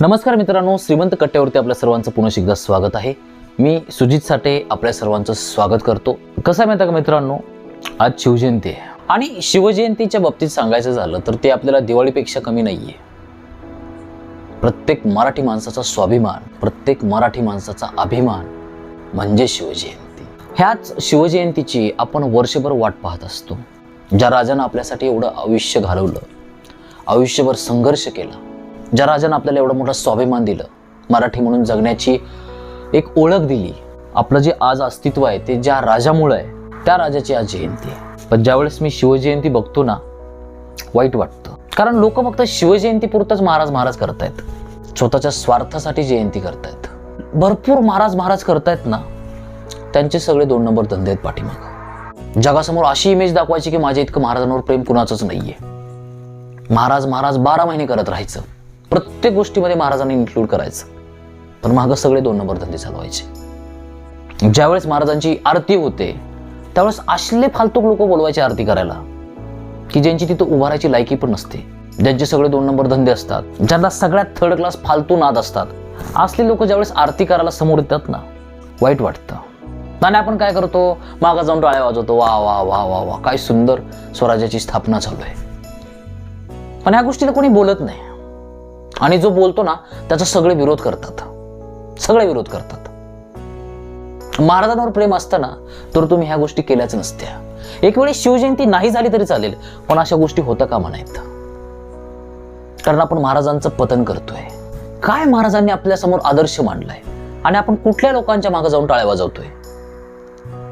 नमस्कार मित्रांनो श्रीमंत कट्ट्यावरती आपल्या सर्वांचं पुन्हा एकदा स्वागत आहे. मी सुजित साठे आपल्या सर्वांचं स्वागत करतो. कसं माहिती आहे का मित्रांनो? आज शिवजयंती आहे. आणि शिवजयंतीच्या बाबतीत सांगायचं झालं तर ते आपल्याला दिवाळीपेक्षा कमी नाही आहे प्रत्येक मराठी माणसाचा स्वाभिमान प्रत्येक मराठी माणसाचा अभिमान म्हणजे शिवजयंती. ह्याच शिवजयंतीची आपण वर्षभर वाट पाहत असतो. ज्या राजानं आपल्यासाठी एवढं आयुष्य घालवलं आयुष्यभर संघर्ष केला ज्या राजानं आपल्याला एवढं मोठं स्वाभिमान दिलं. मराठी म्हणून जगण्याची एक ओळख दिली. आपलं जे आज अस्तित्व आहे ते ज्या राजामुळं आहे त्या राजाची आज जयंती आहे. पण ज्यावेळेस मी शिवजयंती बघतो ना वाईट वाटतं. कारण लोक फक्त शिवजयंती पुरतच महाराज महाराज करतायत. स्वतःच्या स्वार्थासाठी जयंती करतायत. भरपूर महाराज महाराज करतायत ना त्यांचे सगळे दोन नंबर धंदे आहेत पाठीमाग. जगासमोर अशी इमेज दाखवायची की माझ्या इतकं महाराजांवर प्रेम कुणाचंच नाहीये. महाराज महाराज बारा महिने करत राहायचं. प्रत्येक गोष्टीमध्ये महाराजांनी इन्क्लूड करायचं. पण मागं सगळे दोन नंबर धंदे चालवायचे. ज्यावेळेस महाराजांची आरती होते त्यावेळेस असले फालतूक लोक बोलवायचे आरती करायला की ज्यांची तिथं उभारायची लायकी पण नसते. ज्यांचे सगळे दोन नंबर धंदे असतात ज्यांना सगळ्यात थर्ड क्लास फालतू नाद असतात असले लोक ज्यावेळेस आरती करायला समोर येतात ना वाईट वाटतं. आणि आपण काय करतो? मागं जाऊन टाळ्या वाजवतो वा वा वा वा वा काय सुंदर स्वराज्याची स्थापना चालू आहे. पण ह्या गोष्टीला कोणी बोलत नाही. आणि जो बोलतो ना त्याचा सगळे विरोध करतात. सगळे विरोध करतात. महाराजांवर प्रेम असताना तर तुम्ही ह्या गोष्टी केल्याच नसत्या. एक वेळी शिवजयंती नाही झाली तरी चालेल पण अशा गोष्टी होता कामा नाहीत कारण आपण महाराजांचं पतन करतोय. काय महाराजांनी आपल्यासमोर आदर्श मांडलाय? आणि आपण कुठल्या लोकांच्या मागे जाऊन टाळ्या वाजवतोय?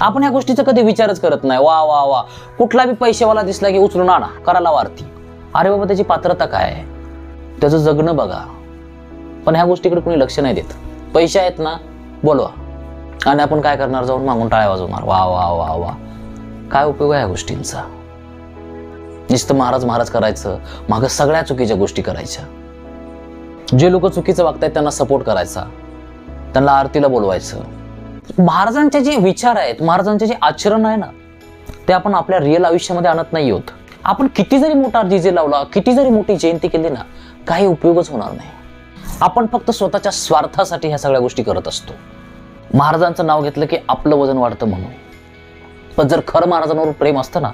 आपण या गोष्टीचा कधी विचारच करत नाही. वा वा वा. कुठला बी पैसेवाला दिसला की उचलून आणा करायला वारती. अरे बाबा त्याची पात्रता काय आहे? त्याचं जगणं बघा. पण ह्या गोष्टीकडे कोणी लक्ष नाही देत. पैसे आहेत ना बोलवा. आणि आपण काय करणार? जाऊन मागून टाळ्या वाजवणार. वा वा वा वा. काय उपयोग आहे ह्या गोष्टींचा? नुसतं महाराज महाराज करायचं. मागं सगळ्या चुकीच्या गोष्टी करायच्या. जे लोक चुकीचं वागतायत त्यांना सपोर्ट करायचा. त्यांना आरतीला बोलवायचं. महाराजांचे जे विचार आहेत महाराजांचे जे आचरण आहे ना ते आपण आपल्या रिअल आयुष्यामध्ये आणत नाही होत. आपण किती जरी मोठा डीजे लावला किती जरी मोठी जयंती केली ना काही उपयोगच होणार नाही. आपण फक्त स्वतःच्या स्वार्थासाठी ह्या सगळ्या गोष्टी करत असतो. महाराजांचं नाव घेतलं की आपलं वजन वाढतं म्हणून. पण जर खरं महाराजांवर प्रेम असतं ना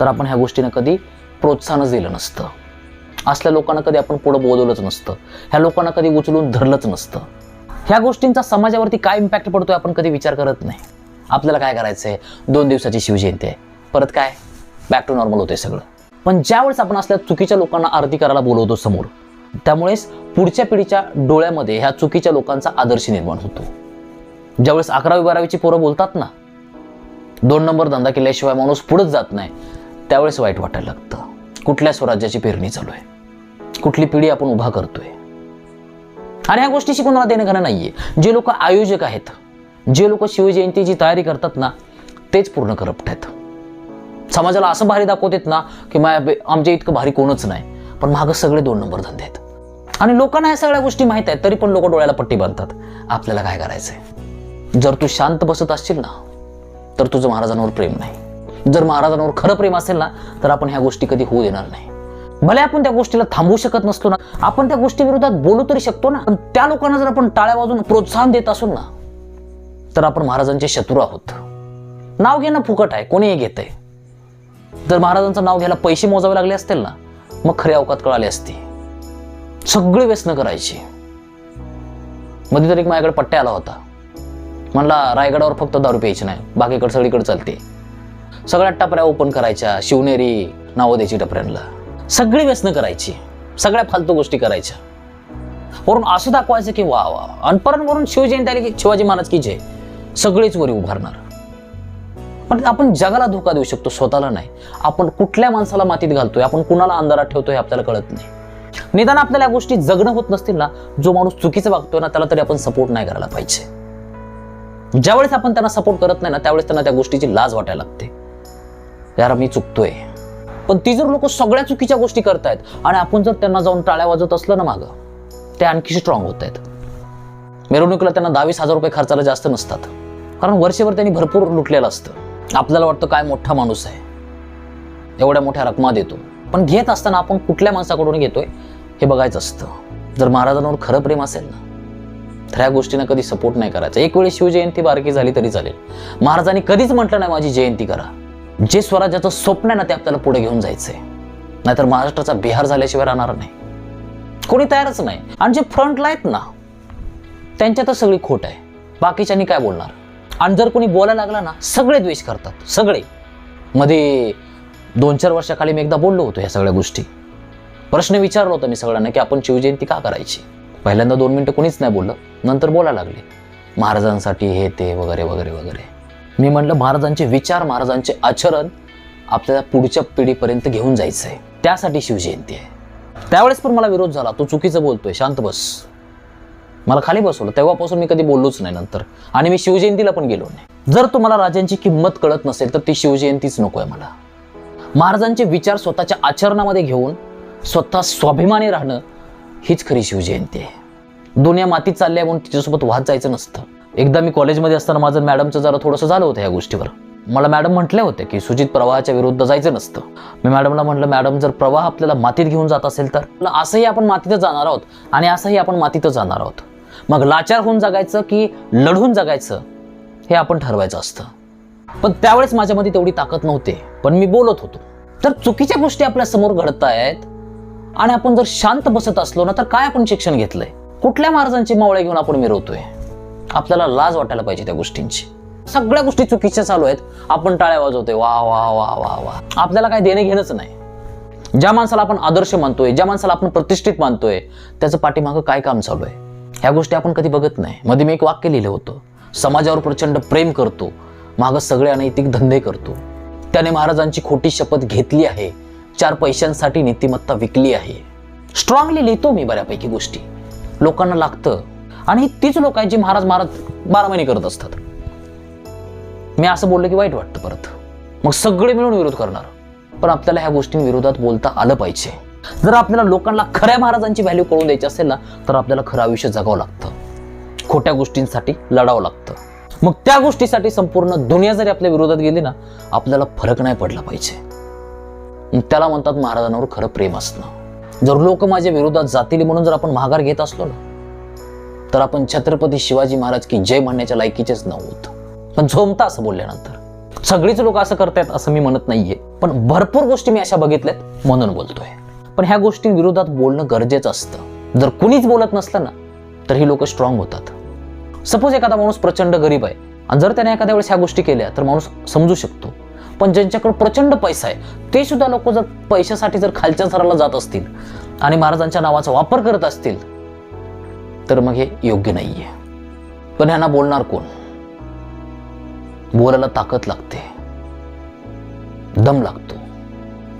तर आपण ह्या गोष्टीनं कधी प्रोत्साहनच दिलं नसतं. असल्या लोकांना कधी आपण पुढं बोलवलंच नसतं. ह्या लोकांना कधी उचलून धरलंच नसतं. ह्या गोष्टींचा समाजावरती काय इम्पॅक्ट पडतोय आपण कधी विचार करत नाही. आपल्याला काय करायचं आहे दोन दिवसाची शिवजयंती आहे. परत काय? बॅक टू नॉर्मल होते सगळं. पण ज्यावेळेस आपण असल्या चुकीच्या लोकांना आरती करायला बोलवतो समोर त्यामुळेच पुढच्या पिढीच्या डोळ्यामध्ये ह्या चुकीच्या लोकांचा आदर्श निर्माण होतो. ज्यावेळेस अकरावी बारावीची पोरं बोलतात ना दोन नंबर धंदा केल्याशिवाय माणूस पुढेच जात नाही त्यावेळेस वाईट वाटायला लागतं. कुठल्या स्वराज्याची पेरणी चालू आहे? कुठली पिढी आपण उभा करतोय? आणि ह्या गोष्टीशी कोणाला देणं घेणं नाहीये. जे लोक आयोजक आहेत जे लोक शिवजयंतीची तयारी करतात ना तेच पूर्ण करप्ट आहेत. समाजाला असं भारी दाखवतेत ना की माया आमच्या इतकं भारी कोणच नाही. पण मागं सगळे दोन नंबर धंदे आहेत. आणि लोकांना ह्या सगळ्या गोष्टी माहीत आहेत तरी पण लोक डोळ्याला पट्टी बांधतात. आपल्याला काय करायचंय? जर तू शांत बसत असशील ना तर तुझं महाराजांवर प्रेम नाही. जर महाराजांवर खरं प्रेम असेल ना तर आपण ह्या गोष्टी कधी होऊ देणार नाही. भले आपण त्या गोष्टीला थांबवू शकत नसतो ना आपण त्या गोष्टी विरोधात बोलू तरी शकतो ना. पण त्या लोकांना जर आपण टाळ्या वाजून प्रोत्साहन देत असू ना तर आपण महाराजांचे शत्रू आहोत. नाव घेणं फुकट आहे कोणीही घेत आहे जर महाराजांचं नाव घ्यायला पैसे मोजावे लागले असतील ना मग खरे अवकात कळाले असते. सगळी व्यसनं करायची. मध्ये तर एक माझ्याकडे पट्ट्या आला होता. म्हणला रायगडावर फक्त दारू प्यायची नाही बाकीकडे सगळीकडे चालते. सगळ्या टपऱ्या ओपन करायच्या शिवनेरी नावं द्यायची टपऱ्यांना. सगळी व्यसनं करायची सगळ्या फालतू गोष्टी करायच्या. वरून असं दाखवायचं की वा वा अनपरण वरून शिवजयंती आली की शिवाजी महाराज की जय. सगळेच वरी उभारणार. पण आपण जगाला धोका देऊ शकतो स्वतःला नाही. आपण कुठल्या माणसाला मातीत घालतोय? आपण कुणाला अंधारात ठेवतोय हे आपल्याला कळत नाही. निदान आपल्याला या गोष्टी जगणं होत नसतील ना जो माणूस चुकीचं वागतोय ना त्याला तरी आपण सपोर्ट नाही करायला पाहिजे. ज्यावेळेस आपण त्यांना सपोर्ट करत नाही ना त्यावेळेस त्यांना त्या गोष्टीची लाज वाटायला लागते. यार मी चुकतोय. पण ती जर लोक सगळ्या चुकीच्या गोष्टी करतायत आणि आपण जर त्यांना जाऊन टाळ्या वाजवत असलं ना मागं ते आणखी स्ट्रॉंग होत आहेत मिरवणुकीला त्यांना दहावीस हजार रुपये खर्चाला जास्त नसतात. कारण वर्षभर त्यांनी भरपूर लुटलेलं असतं. आपल्याला वाटतं काय मोठा माणूस आहे. एवढ्या मोठ्या रकमा देतो. पण घेत असताना आपण कुठल्या माणसाकडून घेतोय हे बघायचं असतं. जर महाराजांवर खरं प्रेम असेल ना तर ह्या गोष्टींना कधी सपोर्ट नाही करायचा. एक वेळी शिवजयंती बारकी झाली तरी चालेल. महाराजांनी कधीच म्हटलं नाही माझी जयंती करा. जे स्वराज्याचं स्वप्न आहे ना ते आपल्याला पुढे घेऊन जायचंय. नाहीतर महाराष्ट्राचा बिहार झाल्याशिवाय राहणार नाही. कोणी तयारच नाही. आणि जे फ्रंटला आहेत ना त्यांच्या तर सगळी खोट आहे. बाकीच्यांनी काय बोलणार? आणि जर कोणी बोलायला लागला ना सगळे द्वेष करतात सगळे. मध्ये दोन चार वर्षाखाली मी एकदा बोललो होतो ह्या सगळ्या गोष्टी. प्रश्न विचारला होता मी सगळ्यांना की आपण शिवजयंती का करायची? पहिल्यांदा दोन मिनटं कोणीच नाही बोललं नंतर बोलायला लागले. महाराजांसाठी हे ते वगैरे वगैरे वगैरे. मी म्हटलं महाराजांचे विचार महाराजांचे आचरण आपल्याला पुढच्या पिढीपर्यंत घेऊन जायचं आहे त्यासाठी शिवजयंती आहे. त्यावेळेस पण मला विरोध झाला तो चुकीचं बोलतोय शांत बस. मला खाली बसवलं. तेव्हापासून मी कधी बोललोच नाही नंतर. आणि मी शिवजयंतीला पण गेलो नाही. जर तुम्हाला राजांची किंमत कळत नसेल तर ती शिवजयंतीच नको आहे मला. महाराजांचे विचार स्वतःच्या आचरणामध्ये घेऊन स्वतः स्वाभिमानी राहणं हीच खरी शिवजयंती आहे. दुनिया मातीत चालली आहे म्हणून तिच्यासोबत वाहत जायचं नसतं. एकदा मी कॉलेजमध्ये असताना माझं मॅडमचं जरा थोडंसं झालं होतं या गोष्टीवर. मला मॅडम म्हटले होते की सुजित प्रवाहाच्या विरुद्ध जायचं नसतं. मी मॅडमला म्हटलं मॅडम जर प्रवाह आपल्याला मातीत घेऊन जात असेल तर? असंही आपण मातीतच जाणार आहोत आणि असंही आपण मातीतच जाणार आहोत. मग लाचार होऊन जगायचं की लढून जगायचं हे आपण ठरवायचं असतं. पण त्यावेळेस माझ्यामध्ये तेवढी ताकद नव्हते. पण मी बोलत होतो. तर चुकीच्या गोष्टी आपल्यासमोर घडत आहेत आणि आपण जर शांत बसत असलो ना तर काय आपण शिक्षण घेतलंय? कुठल्या महाराजांची मावळे घेऊन आपण मिरवतोय? आपल्याला लाज वाटायला पाहिजे त्या गोष्टींची. सगळ्या गोष्टी चुकीच्या चालू आहेत. आपण टाळ्या वाजवतोय. वा वा वा वा वा. आपल्याला काय देणे घेणंच नाही. ज्या माणसाला आपण आदर्श मानतोय ज्या माणसाला आपण प्रतिष्ठित मानतोय त्याचं पाठीमागं काय काम चालू आहे? ह्या गोष्टी आपण कधी बघत नाही. मध्ये मी एक वाक्य लिहिलं होतं. समाजावर प्रचंड प्रेम करतो मागं सगळे अनैतिक धंदे करतो. त्याने महाराजांची खोटी शपथ घेतली आहे. चार पैशांसाठी नीतिमत्ता विकली आहे. स्ट्रॉंगली लिहितो मी बऱ्यापैकी गोष्टी. लोकांना लागतं. आणि तीच लोक आहेत जी महाराज महाराज बारा महिने करत असतात. मी असं बोललं की वाईट वाटतं परत. मग सगळे मिळून विरोध करणार. पण आपल्याला ह्या गोष्टींविरोधात बोलता आलं पाहिजे. जर आपल्याला लोकांना खऱ्या महाराजांची व्हॅल्यू कळून द्यायची असेल ना तर आपल्याला खरं आयुष्य जगावं लागतं. खोट्या गोष्टींसाठी लढावं लागतं. मग त्या गोष्टीसाठी संपूर्ण दुनिया जरी आपल्या विरोधात गेली ना आपल्याला फरक नाही पडला पाहिजे. त्याला म्हणतात महाराजांवर खरं प्रेम असणं. जर लोक माझ्या विरोधात जातील म्हणून जर आपण माघार घेत असलो ना तर आपण छत्रपती शिवाजी महाराज की जय म्हणण्याच्या लायकीचेच नव्हत पण झोमता असं बोलल्यानंतर. सगळीच लोक असं करतायत असं मी म्हणत नाहीये पण भरपूर गोष्टी मी अशा बघितल्यात म्हणून बोलतोय. पण ह्या गोष्टींविरोधात बोलणं गरजेचं असतं. जर कुणीच बोलत नसलं ना तर ही लोक स्ट्रॉंग होतात. सपोज एखादा माणूस प्रचंड गरीब आहे आणि जर त्याने एखाद्या वेळेस ह्या गोष्टी केल्या तर माणूस समजू शकतो. पण ज्यांच्याकडे प्रचंड पैसा आहे ते सुद्धा लोक जर पैशासाठी जर खालच्या सराला जात असतील आणि महाराजांच्या नावाचा वापर करत असतील तर मग हे योग्य नाहीये. पण ह्यांना बोलणार कोण? बोलायला ताकद लागते. दम लागतो.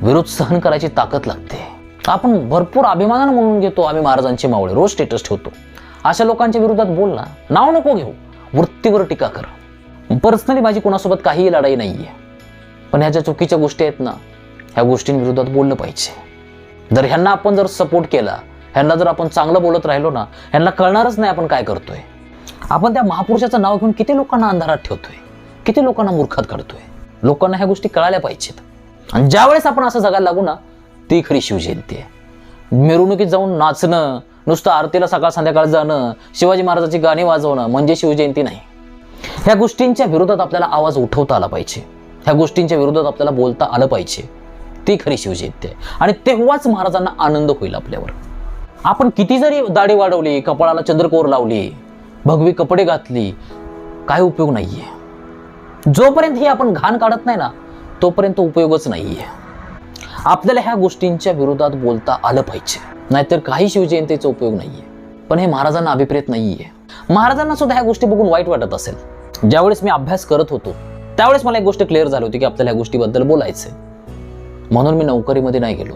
विरोध सहन करायची ताकद लागते. आपण भरपूर अभिमानानं म्हणून घेतो आम्ही महाराजांचे मावळे. रोज स्टेटस ठेवतो. अशा लोकांच्या विरोधात बोल ना. नाव नको घेऊ. वृत्तीवर टीका कर. पर्सनली माझी कोणासोबत काहीही लढाई नाहीये. पण ह्या ज्या चुकीच्या गोष्टी आहेत ना ह्या गोष्टींविरोधात बोललं पाहिजे. जर ह्यांना आपण जर सपोर्ट केला ह्यांना जर आपण चांगलं बोलत राहिलो ना ह्यांना कळणारच नाही आपण काय करतोय. आपण त्या महापुरुषाचं नाव घेऊन किती लोकांना अंधारात ठेवतोय? किती लोकांना मूर्खात काढतोय? लोकांना ह्या गोष्टी कळायला पाहिजेत. आणि ज्यावेळेस आपण असं जगायला लागू ना ती खरी शिवजयंती आहे. मिरवणुकीत जाऊन नाचणं नुसतं आरतीला सकाळ संध्याकाळ जाणं शिवाजी महाराजाची गाणी वाजवणं म्हणजे शिवजयंती नाही. ह्या गोष्टींच्या विरोधात आपल्याला आवाज उठवता आला पाहिजे. ह्या गोष्टींच्या विरोधात आपल्याला बोलता आलं पाहिजे. ती खरी शिवजयंती आहे. आणि तेव्हाच महाराजांना आनंद होईल आपल्यावर. आपण किती जरी दाढी वाढवली कपाळाला चंद्रकोर लावली भगवी कपडे घातली काय उपयोग नाही आहे जोपर्यंत ही आपण घाण काढत नाही ना तोपर्यंत उपयोगच नाही आहे आपल्याला ह्या गोष्टींच्या विरोधात बोलता आलं पाहिजे. नाहीतर काही शिवजयंतीचा उपयोग नाहीये. पण हे महाराजांना अभिप्रेत नाहीये. महाराजांना सुद्धा ह्या गोष्टी बघून वाईट वाटत असेल. ज्यावेळेस मी अभ्यास करत होतो त्यावेळेस मला एक गोष्ट क्लिअर झाली होती की आपल्याला ह्या गोष्टीबद्दल बोलायचंय. म्हणून मी नोकरीमध्ये नाही गेलो.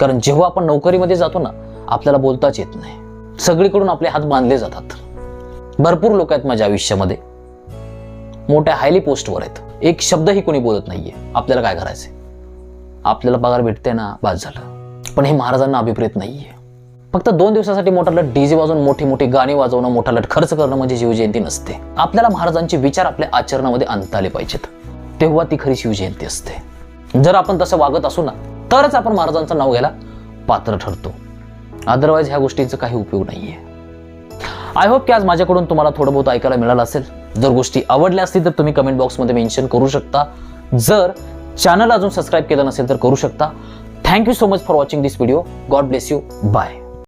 कारण जेव्हा आपण नोकरीमध्ये जातो ना आपल्याला बोलताच येत नाही. सगळीकडून आपले हात बांधले जातात. भरपूर लोक आहेत माझ्या आयुष्यामध्ये. मोठ्या हायली पोस्टवर आहेत. एक शब्दही कोणी बोलत नाहीये. आपल्याला काय करायचंय? आपल्याला पगार भेटते ना बाज झालं. पण हे महाराजांना अभिप्रेत नाहीये. फक्त दोन दिवसासाठी मोठा लट डीजे वाजवून मोठी मोठी गाणी वाजवणं मोठा लट खर्च करणं म्हणजे शिवजयंती नसते. आपल्याला महाराजांचे विचार आपल्या आचरणामध्ये आणता आले पाहिजेत. तेव्हा ती खरी शिवजयंती असते. जर आपण तसं वागत असू ना तरच आपण महाराजांचं नाव घ्यायला पात्र ठरतो. अदरवाईज ह्या गोष्टींचा काही उपयोग नाहीये. आय होप की आज माझ्याकडून तुम्हाला थोडं बहुत ऐकायला मिळालं असेल. जर गोष्टी आवडल्या असतील तर तुम्ही कमेंट बॉक्समध्ये मेन्शन करू शकता. जर चॅनल अजून सबस्क्राईब केलं नसेल तर करू शकता. Thank you so much for watching this video God bless you bye